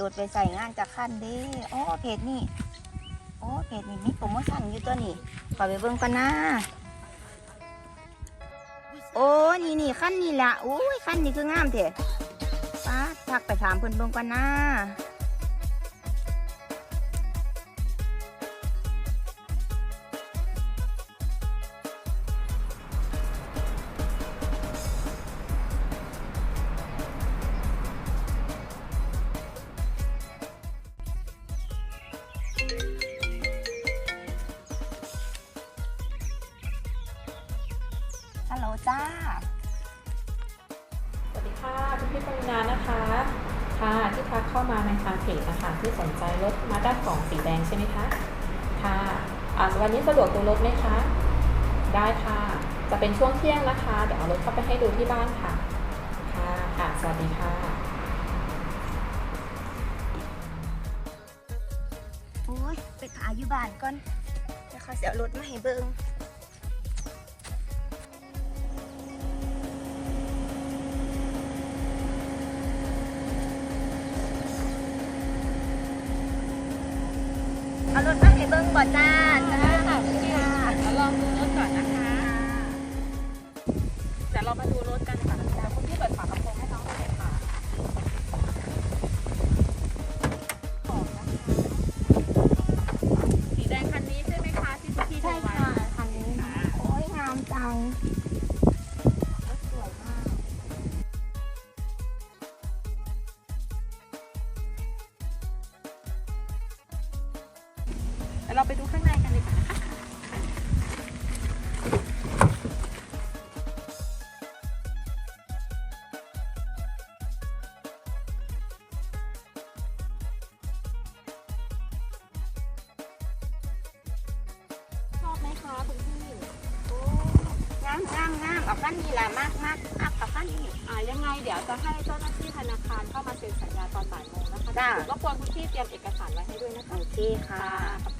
รถไปใส่งานจากขั้นเด้โอ้เพจนี่โอ้เพจนี่มีโปรโมชั่นอยู่ตัวนี้ขอไปเบิ่งกันนะโอ้นี่นี่ขั้นนี่ละอุ้ยขั้นนี้คืองามเถอะป้าทักไปถามเพิ่นเบิ่งกันนะ จ้า สวัสดีค่ะคุณพี่ปรินานะคะ ค่ะที่ทักเข้ามาในทางเพจนะคะที่สนใจรถมาด้าสองสีแดงใช่ไหมคะ ค่ะอ่าวันนี้สะดวกดูรถไหมคะ ได้ค่ะ จะเป็นช่วงเที่ยงนะคะ เดี๋ยวเอารถเข้าไปให้ดูที่บ้านค่ะ ค่ะค่ะ สวัสดีค่ะโอ้ยไปขายอยู่บ้านก่อนเดี๋ยวเขาจะเอารถมาให้เบิ่ง เอารถมาให้เบิ้งบ่จ้าจ้าค่ะค่ะเดี๋ยวลองดูรถก่อนนะคะเดี๋ยวเรามาดูรถกันค่ะ เดี๋ยวเราไปดูข้างในกันดีกว่านะคะชอบไหมคะคุณพี่โอ้งามงามงามเอาคันนี้แหละมากมากมากเอาคันนี้อ่ายังไงเดี๋ยวจะให้เจ้าหน้าที่ธนาคารเข้ามาเซ็นสัญญาตอนบ่ายโมงนะคะจ้ะรบกวนคุณพี่เตรียมเอกสารไว้ให้ด้วยนะคะ โอเคค่ะ ขอบ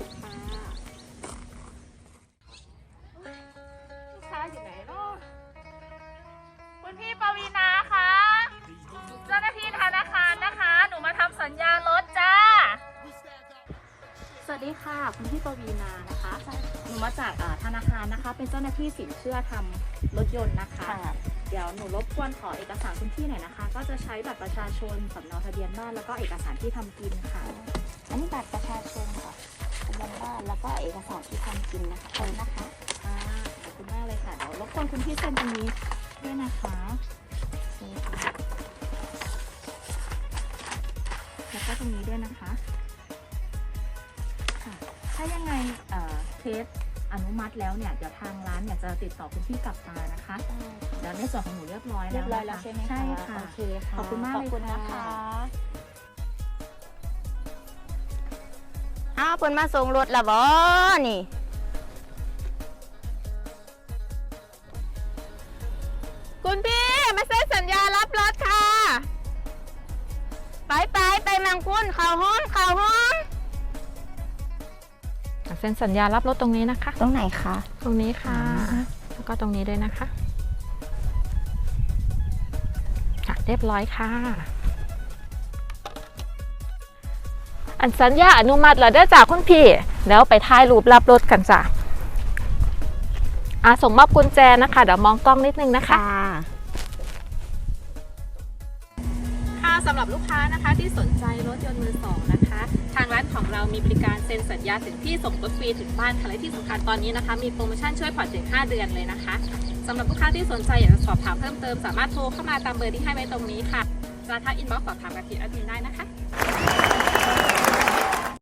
ค่ะคุณพี่ปวีนานะคะหนูมาจากอ่าธนาคารนะคะ เป็นเจ้าหน้าที่สินเชื่อทำรถยนต์นะคะ เดี๋ยวหนูรบกวนขอเอกสารคุณพี่หน่อยนะคะ ก็จะใช้บัตรประชาชนสำเนาทะเบียนบ้านแล้วก็เอกสารที่ทำกินค่ะ อันนี้บัตรประชาชนค่ะทะเบียนบ้านแล้วก็เอกสารที่ทำกินนะคะขอบคุณนะคะค่ะขอบคุณมากเลยค่ะเดี๋ยวรบกวนคุณพี่เซ็นตรงนี้ด้วยนะคะนี่ค่ะแล้วก็ตรงนี้ด้วยนะคะค่ะ ถ้ายังไงเอ่อเคสอนุมัติแล้วเนี่ยเดี๋ยวทางร้านเนี่ยจะติดต่อคุณพี่กลับมานะคะเดี๋ยวในส่วนของหนูเรียบร้อยเรีแล้ยวบร้อยแล้วนะคะใช่ไหมคะใช่ค่ะ โอเคค่ะขอบคุณมากเลยขอบคุณค่ะนะคะอ้าวเพิ่นมาส่งรถและบ่นี่คุณพี่มาเซ็นสัญญารับรถค่ะ ไปไปไปมังคุนเข้าห้องเข้าห้อง เซ็นสัญญารับรถตรงนี้นะคะ ตรงไหนคะ ตรงนี้ค่ะอ่าแล้วก็ตรงนี้ด้วยนะคะค่ะเรียบร้อยค่ะ อันสัญญาอนุมัติแล้วเด้อจากคุณพี่ แล้วไปถ่ายรูปรับรถกันจ้ะอ่าส่งมอบกุญแจนะคะ เดี๋ยวมองกล้องนิดนึงนะคะ ค่ะสำหรับลูกค้านะคะที่สนใจรถยนต์มือสอง มีบริการเซ็นสัญญาถึงที่ส่งรถฟรีถึงบ้านค่ะและที่สำคัญตอนนี้นะคะ มีโปรโมชั่นช่วยผ่อนถึง 5 เดือนเลยนะคะสำหรับลูกค้าที่สนใจอยากจะสอบถามเพิ่มเติมสามารถโทรเข้ามาตามเบอร์ที่ให้ไว้ตรงนี้ค่ะราทักอินบ็อกซ์สอบถามกับทีมแอดมินได้นะคะ